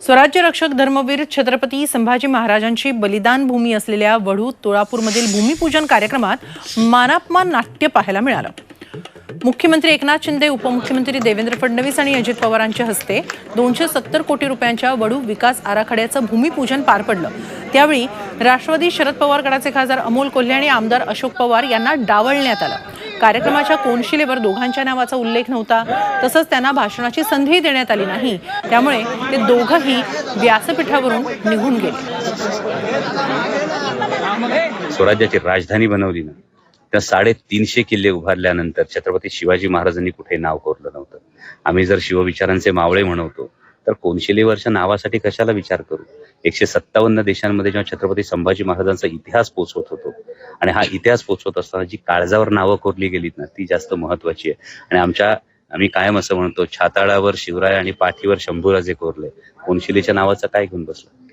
स्वराज्य रक्षक धर्मवीर छत्रपती संभाजी महाराजांची बलिदान भूमी असलेल्या वढू तुळापूरमधील भूमिपूजन कार्यक्रमात मानापमान नाट्य पाहायला मिळालं. मुख्यमंत्री एकनाथ शिंदे उपमुख्यमंत्री देवेंद्र फडणवीस आणि अजित पवारांच्या हस्ते दोनशे सत्तर कोटी रुपयांच्या वडू विकास आराखड्याचं भूमिपूजन पार पडलं. त्यावेळी राष्ट्रवादी शरद पवार गटाचे खासदार अमोल कोल्हे आणि आमदार अशोक पवार यांना डावलण्यात आलं. कार्यक्रमाच्या कोनशिलेवर दोघांच्या नावाचा उल्लेख नव्हता. तसंच त्यांना भाषणाची संधी देण्यात आली नाही. त्यामुळे ते दोघंही व्यासपीठावरून निघून गेले. स्वराज्याची राजधानी बनवली ना त्या साडेतीनशे किल्ले उभारल्यानंतर छत्रपती शिवाजी महाराजांनी कुठे नाव कोरलं नव्हतं. आम्ही जर शिवविचारांचे मावळे म्हणवतो तर कोनशिलेवरच्या नावासाठी कशाला विचार करू? एकशे सत्तावन्न देशांमध्ये जेव्हा छत्रपती संभाजी महाराजांचा इतिहास पोचवत होतो आणि हा इतिहास पोचवत असताना जी काळजावर नावं कोरली गेलीत ना ती जास्त महत्वाची आहे. आणि आमच्या आम्ही कायम असं म्हणतो छाताळावर शिवराय आणि पाठीवर शंभूराजे कोरले. कोनशिलेच्या नावाचं काय घेऊन बसलं?